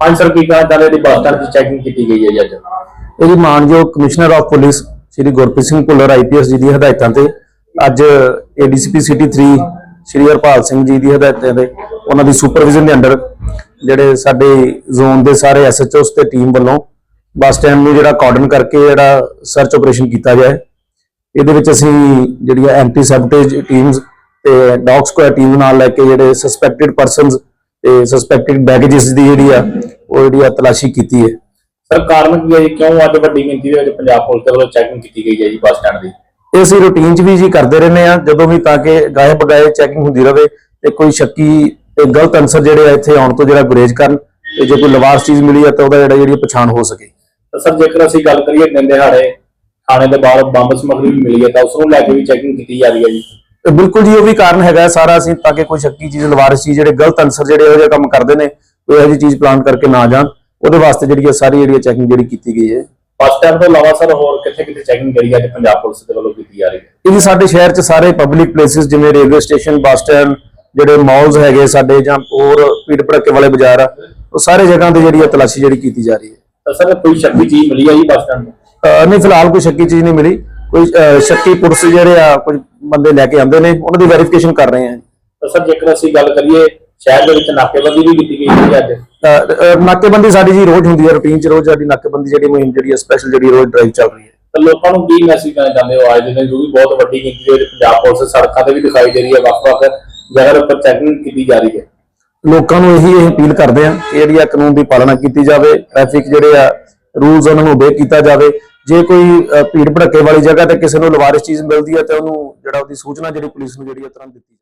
ਹਾਂਜੀ ਸਰ ਕੀ ਕਹਿਣਾ ਚਾਹੁੰਦੇ ਜੀ ਦੀ ਚੈਕਿੰਗ ਕੀਤੀ ਗਈ ਹੈ ਅੱਜ। ਇਹਦੀ ਮਾਨਯੋਗ commissioner of police Shri Gurpreet Singh Bhullar IPS ji ਦੀ ਹਦਾਇਤਾਂ ਤੇ ਅੱਜ ਏਡੀਸੀਪੀ ਸਿਟੀ 3 ਸ਼੍ਰੀ ਹਰਪਾਲ ਸਿੰਘ ਜੀ ਦੀ ਹਦਾਇਤਾਂ ਤੇ ਉਹਨਾਂ ਦੀ ਸੁਪਰਵਿਜ਼ਨ ਦੇ ਅੰਡਰ ਜਿਹੜੇ ਸਾਡੇ ਜ਼ੋਨ ਦੇ ਸਾਰੇ ਐਸਐਚਓਸ ਤੇ ਟੀਮ ਵੱਲੋਂ ਬੱਸ ਸਟੈਂਡ ਨੂੰ ਜਿਹੜਾ ਕਾਰਡਨ ਕਰਕੇ ਜਿਹੜਾ ਸਰਚ ਆਪਰੇਸ਼ਨ ਕੀਤਾ ਗਿਆ ਹੈ। ਇਹਦੇ ਵਿੱਚ ਅਸੀਂ ਜਿਹੜੀਆਂ ਐਂਟੀ ਸੈਬਟੇਜ ਟੀਮਸ ਤੇ ਡੌਗ ਸਕੁਐਡ ਟੀਮ ਨਾਲ ਲੈ ਕੇ ਜਿਹੜੇ ਸਸਪੈਕਟਿਡ ਪਰਸਨਸ ਤੇ ਸਸਪੈਕਟਿਡ ਬੈਗੇजेस ਦੀ ਜਿਹੜੀ ਆ ਉਹ ਜਿਹੜੀ ਆ ਤਲਾਸ਼ੀ ਕੀਤੀ ਹੈ। ਸਰ ਕਾਰਨ ਕੀ ਹੈ ਜੀ? ਕਿਉਂ ਅੱਜ ਵੱਡੀ ਗਿਣਤੀ ਦੇ ਵਿੱਚ ਪੰਜਾਬ ਪੁਲਿਸ ਦੇ ਵੱਲੋਂ ਚੈਕਿੰਗ ਕੀਤੀ ਗਈ ਹੈ ਜੀ ਬੱਸ ਸਟੈਂਡ ਦੀ? ਇਹ ਅਸੀਂ ਰੂਟੀਨ 'ਚ ਵੀ ਜੀ ਕਰਦੇ ਰਹਿੰਦੇ ਆ ਜਦੋਂ ਵੀ ਤਾਂ ਕਿ ਗਾਏ ਬਗਾਏ ਚੈਕਿੰਗ ਹੁੰਦੀ ਰਵੇ ਤੇ ਕੋਈ ਸ਼ੱਕੀ ਤੇ ਗਲਤ ਅਨਸਰ ਜਿਹੜੇ ਆ ਇੱਥੇ ਆਉਣ ਤੋਂ ਜਿਹੜਾ ਗੁਰੇਜ਼ ਕਰਨ ਤੇ ਜੇ ਕੋਈ ਲਵਾਰਸ ਚੀਜ਼ ਮਿਲੀ ਆ ਤਾਂ ਉਹਦਾ ਜਿਹੜਾ ਜਿਹੜੀ ਪਛਾਣ ਹੋ ਸਕੇ। ਤਾਂ ਸਰ ਜੇਕਰ ਅਸੀਂ ਗੱਲ ਕਰੀਏ ਦਿਨ ਦਿਹਾੜੇ ਥਾਣੇ ਦੇ ਬਾਹਰ ਬੰਬ ਸਮੱਗਰੀ ਵੀ ਮਿਲੀ ਹੈ ਤਾਂ ਉਸ ਨੂੰ ਲੈ ਕੇ ਵੀ ਚੈਕਿੰਗ ਕੀਤੀ ਜਾ ਰਹੀ ਹੈ ਜੀ। ਤੇ ਬਿਲਕੁਲ ਜੀ ਉਹ ਵੀ ਕਾਰਨ ਹੈਗਾ ਹੈ ਸਾਰਾ ਅਸੀਂ ਤਾਂ ਕਿ ਕੋਈ ਸ਼ੱਕੀ ਚੀਜ਼ ਲਵਾਰਸ ਚੀਜ਼ ਜਿਹੜੇ ਗਲਤ ਅਨਸਰ ਜਿਹੜੇ ਇਹੋ ਜਿਹੇ ਕੰਮ ਕਰਦੇ ਨੇ। ਕੋਈ ਇਹੋ ਜਿਹੀ ਚੀਜ਼ ਪਲਾਨ ਕਰਕੇ ਨਾ ਜਾਣ ਉਹਦੇ ਵਾਸਤੇ ਜਿਹੜੀ ਸਾਰੀ ਜਿਹੜੀ ਚੈਕਿੰਗ ਜਿਹੜੀ ਕੀਤੀ ਗਈ ਹੈ। ਬੱਸ ਸਟੈਂਡ ਤੋਂ ਇਲਾਵਾ ਸਰ ਹੋਰ ਕਿੱਥੇ ਕਿੱਥੇ ਚੈਕਿੰਗ ਕਰੀ ਅੱਜ ਪੰਜਾਬ ਪੁਲਿਸ ਦੇ ਵੱਲੋਂ ਕੀਤੀ ਜਾ ਰਹੀ ਹੈ? ਇਹ ਵੀ ਸਾਡੇ ਸ਼ਹਿਰ 'ਚ ਸਾਰੇ ਪਬਲਿਕ ਪਲੇਸਿਸ ਜਿਵੇਂ ਰੇਲਵੇ ਸਟੇਸ਼ਨ ਬੱਸ ਸਟੈਂਡ ਜਿਹੜੇ ਮਾਲਸ ਹੈਗੇ ਸਾਡੇ ਜਾਂ ਹੋਰ ਭੀੜ ਭੜੱਕੇ ਵਾਲੇ ਬਾਜ਼ਾਰ ਆ ਉਹ ਸਾਰੇ ਜਗ੍ਹਾ ਤੇ ਜਿਹੜੀ ਹੈ ਤਲਾਸ਼ੀ ਜਿਹੜੀ ਕੀਤੀ ਜਾ ਰਹੀ ਹੈ। ਸਰ ਕੋਈ ਸ਼ੱਕੀ ਚੀਜ਼ ਮਿਲੀ ਜੀ ਬੱਸ ਸਟੈਂਡ ਤੋਂ ਨਹੀਂ ਫਿਲਹਾਲ ਕੋਈ ਸ਼ੱਕੀ ਚੀਜ਼ ਨਹੀਂ ਮਿਲੀ। ਕੋਈ ਸ਼ੱਕੀ ਪੁਰਸ਼ ਜਿਹੜੇ ਆ ਕੁਝ ਬੰਦੇ ਲੈ ਕੇ ਆਉਂਦੇ ਨੇ ਉਹਨਾਂ ਦੀ ਵੈਰੀਫਿਕੇਸ਼ਨ ਕਰ ਰਹੇ ਆ ਸਰ ਜੇਕਰ ਅਸੀਂ ਗੱਲ ਕਰੀਏ ਸ਼ਹਿਰ ਦੇ ਵਿੱਚ ਨਾਕੇਬੰਦੀ ਵੀ ਕੀਤੀ ਗਈ ਜੀ ਅੱਜ। ਅਹ, ਅਹ, ਨਾਕੇਬੰਦੀ ਸਾਡੀ ਜੀ ਰੋਜ਼ ਹੁੰਦੀ ਹੈ ਰੂਟੀਨ 'ਚ ਰੋਜ਼ ਸਾਡੀ ਨਾਕੇਬੰਦੀ ਜਿਹੜੀ ਮੁਹਿੰਮ ਜਿਹੜੀ ਹੈ ਸਪੈਸ਼ਲ ਜਿਹੜੀ ਰੋਜ਼ ਡਰਾਈਵ ਚੱਲ ਰਹੀ ਹੈ। ਤਾਂ ਲੋਕਾਂ ਨੂੰ ਕੀ ਮੈਸੇਜ ਦੇਣਾ ਚਾਹੁੰਦੇ ਹੋ ਅੱਜ ਦੇ? ਦਿਨ ਜੋ ਵੀ ਬਹੁਤ ਵੱਡੀ ਗਿਣਤੀ ਦੇ ਵਿੱਚ ਪੰਜਾਬ ਪੁਲਿਸ ਸੜਕਾਂ ਤੇ ਵੀ ਦਿਖਾਈ ਦੇ ਰਹੀ ਹੈ ਵੱਖ-ਵੱਖ ਜਗ੍ਹਾ ਉੱਪਰ ਚੈਕਿੰਗ ਕੀਤੀ ਜਾ ਰਹੀ ਹੈ। ਲੋਕਾਂ ਨੂੰ ਇਹੀ ਇਹ ਅਪੀਲ ਕਰਦੇ ਆ ਕਿ ਜਿਹੜੀ ਆ ਕਾਨੂੰਨ ਦੀ ਪਾਲਣਾ ਕੀਤੀ ਜਾਵੇ ਟ੍ਰੈਫਿਕ ਜਿਹੜੇ ਆ ਰੂਲਸ ਉਹਨਾਂ ਨੂੰ obey ਕੀਤਾ ਜਾਵੇ। ਜੇ ਕੋਈ ਅਹ, ਭੀੜ ਭੜੱਕੇ ਵਾਲੀ ਜਗ੍ਹਾ ਤੇ ਕਿਸੇ ਨੂੰ ਲਵਾਰਿਸ ਚੀਜ਼ ਮਿਲਦੀ ਹੈ ਤੇ ਉਹਨੂੰ ਜਿਹੜਾ ਉਹਦੀ ਸੂਚਨਾ ਜਿਹੜੀ ਪੁਲਿਸ ਨੂੰ ਜਿਹੜੀ ਹੈ ਤੁਰੰਤ ਦਿੱਤੀ ਜਾਵੇ।